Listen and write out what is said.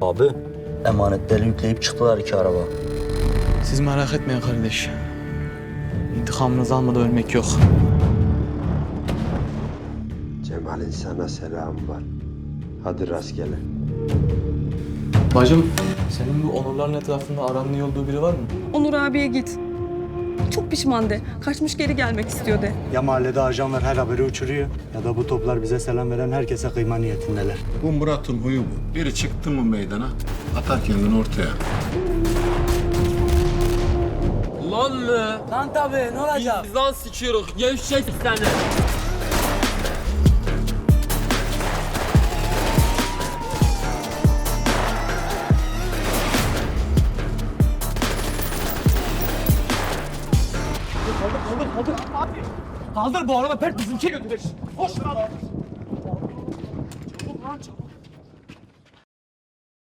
Abi emanetleri yükleyip çıktılar iki araba. Siz merak etmeyin kardeş. İntikamınızı almadan ölmek yok. Cemal'in sana selamı var. Hadi rastgele. Bacım, senin bu onurların etrafında aranın iyi olduğu biri var mı? Onur abiye git. Çok pişman de. Kaçmış geri gelmek istiyor de. Ya mahallede ajanlar her haberi uçuruyor ya da bu toplar bize selam veren herkese kıyma niyetindeler. Bu Murat'ın huyu bu. Biri çıktı mı meydana atar kendini ortaya. Lan mı? Lan tabii ne olacak? Biz lan sıçıyoruz. Gevşek seni. kaldır kaldır kaldır. Abi. Kaldır bu araba pert bizimkiye götürür. Koş lan. Çabuk lan çabuk.